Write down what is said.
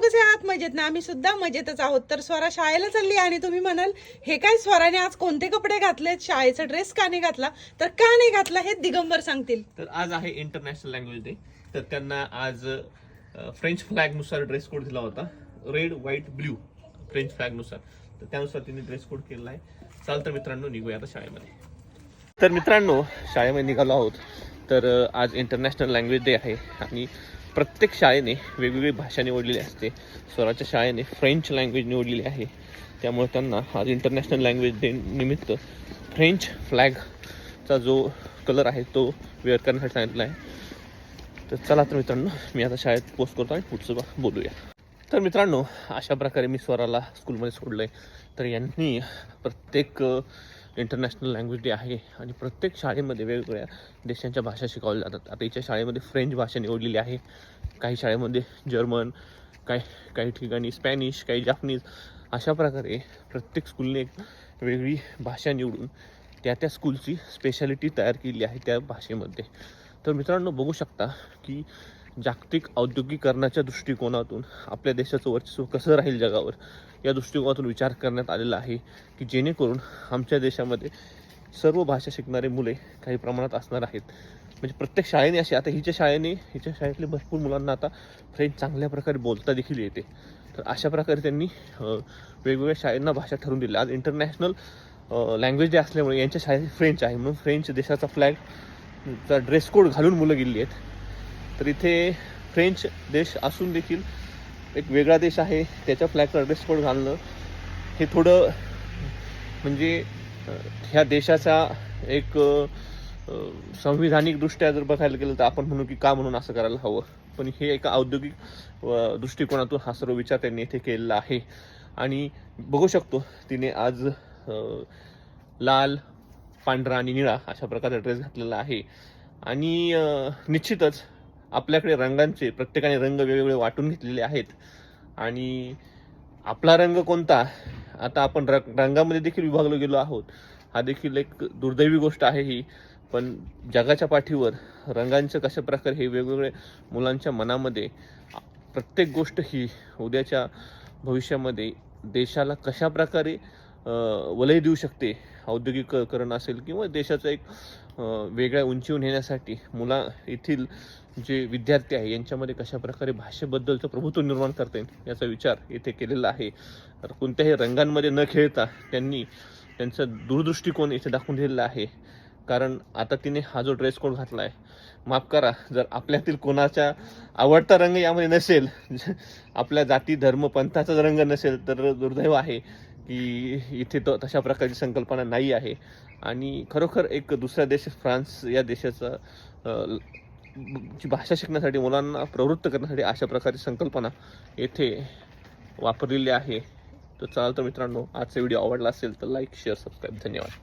कसे आहात मजेत ना? आम्ही सुद्धा मजेतच आहोत. तर स्वरा शाळेला चालली आणि तुम्ही म्हणाल हे काय स्वराने आज कोणते कपडे घातलेत शाळेचा ड्रेस का नाही घातला? तर का नाही घातला? हे दिगंबर सांगतील. तर आज आहे इंटरनॅशनल लँग्वेज डे तर त्यांना आज फ्रेंच फ्लॅगनुसार ड्रेस कोड दिला होता. रेड व्हाईट ब्ल्यू फ्रेंच फ्लॅगनुसार. तर त्यानुसार तिने ड्रेस कोड केलेला आहे. चाल तर मित्रांनो निघूया आता शाळेमध्ये. तर मित्रांनो शाळेमध्ये निघालो आहोत. तर आज इंटरनॅशनल लँग्वेज डे आहे. आणि प्रत्येक शाळेने वेगवेगळी भाषा निवडलेली असते. स्वराच्या शाळेने फ्रेंच लँग्वेज निवडलेली आहे. त्यामुळे त्यांना आज इंटरनॅशनल लँग्वेज डे निमित्त फ्रेंच फ्लॅगचा जो कलर आहे तो वेअर करण्यासाठी सांगितला आहे. तर चला तर मित्रांनो मी आता शाळेत पोस्ट करतो आणि पुढचं बोलूया. तर मित्रांनो अशा प्रकारे मी स्वराला स्कूलमध्ये सोडलं आहे तर यांनी प्रत्येक इंटरनॅशनल लँग्वेज डे आहे आणि प्रत्येक शाळेमध्ये वेगवेगळ्या देशांच्या भाषा शिकवल्या जातात. आता हिच्या शाळेमध्ये फ्रेंच भाषा निवडलेली आहे. काही शाळेमध्ये जर्मन काही काही ठिकाणी स्पॅनिश काही जापनीज अशा प्रकारे प्रत्येक स्कूलने एक वेगळी भाषा निवडून त्या त्या स्कूलची स्पेशालिटी तयार केली आहे त्या भाषेमध्ये. तर मित्रांनो बघू शकता की जागतिक औद्योगिकरणाच्या दृष्टिकोनातून आपल्या देशाचं वर्चस्व कसं राहील जगावर या दृष्टिकोनातून विचार करण्यात आलेला आहे की जेणेकरून आमच्या देशामध्ये सर्व भाषा शिकणारे मुले काही प्रमाणात असणार आहेत. म्हणजे प्रत्येक शाळेने असे आता हिच्या शाळेने हिच्या शाळेतले भरपूर मुलांना आता फ्रेंच चांगल्या प्रकारे बोलता देखील येते. तर अशा प्रकारे त्यांनी वेगवेगळ्या शाळेंना भाषा ठरवून दिली आज इंटरनॅशनल लँग्वेज डे असल्यामुळे यांच्या शाळेत फ्रेंच आहे. म्हणून फ्रेंच देशाचा फ्लॅग चा ड्रेस कोड घालून मुलं गेली आहेत. तर इथे फ्रेंच देश असून देखील एक वेगळा देश आहे. त्याच्या फ्लॅगचा ड्रेस कोड घालणं हे थोडं म्हणजे ह्या देशाचा एक संविधानिकदृष्ट्या जर बघायला गेलं तर आपण म्हणू की का म्हणून असं करायला हवं. पण हे एका औद्योगिक दृष्टिकोनातून हा सर्व विचार त्यांनी इथे केलेला आहे. आणि बघू शकतो तिने आज लाल पांढरा आणि निळा अशा प्रकारचा ड्रेस घातलेला आहे. आणि निश्चितच आपल्याकडे रंगांचे प्रत्येकाने रंग वेगवेगळे वाटून घेतलेले आहेत. आणि आपला रंग कोणता? आता आपण रंग रंगामध्ये देखील विभागलो गेलो आहोत. हा देखील एक दुर्दैवी गोष्ट आहे ही. पण जगाच्या पाठीवर रंगांचं कशा प्रकारे हे वेगवेगळे मुलांच्या मनामध्ये प्रत्येक गोष्ट ही उद्याच्या भविष्यामध्ये देशाला कशा प्रकारे वलय देऊ शकते औद्योगिकरण असेल किंवा देशाचं एक वेगळ्या उंचीवर नेण्यासाठी मुला येथील जे विद्यार्थी आहे यांच्यामध्ये कशा प्रकारे भाषेबद्दलचं प्रभुत्व निर्माण करता येईल याचा विचार येथे केलेला आहे. तर कोणत्याही रंगांमध्ये न खेळता त्यांनी त्यांचा दूरदृष्टिकोन इथे दाखवून दिलेला आहे. कारण आता तिने हा जो ड्रेस कोड घातला आहे माफ करा जर आपल्यातील कोणाचा आवडता रंग यामध्ये नसेल आपल्या जाती धर्म पंथाचा रंग नसेल तर दुर्दैव आहे की इथे तो तशा प्रकारची संकल्पना नाही आहे. आणि खरोखर एक दुसरा देश फ्रान्स या देशाचा जी भाषा शिकण्यासाठी मुलांना प्रवृत्त करण्यासाठी अशा प्रकारची संकल्पना येथे वापरलेली आहे. तर चालतं मित्रांनो आजचा व्हिडिओ आवडला असेल तर लाईक शेअर सबस्क्राईब धन्यवाद.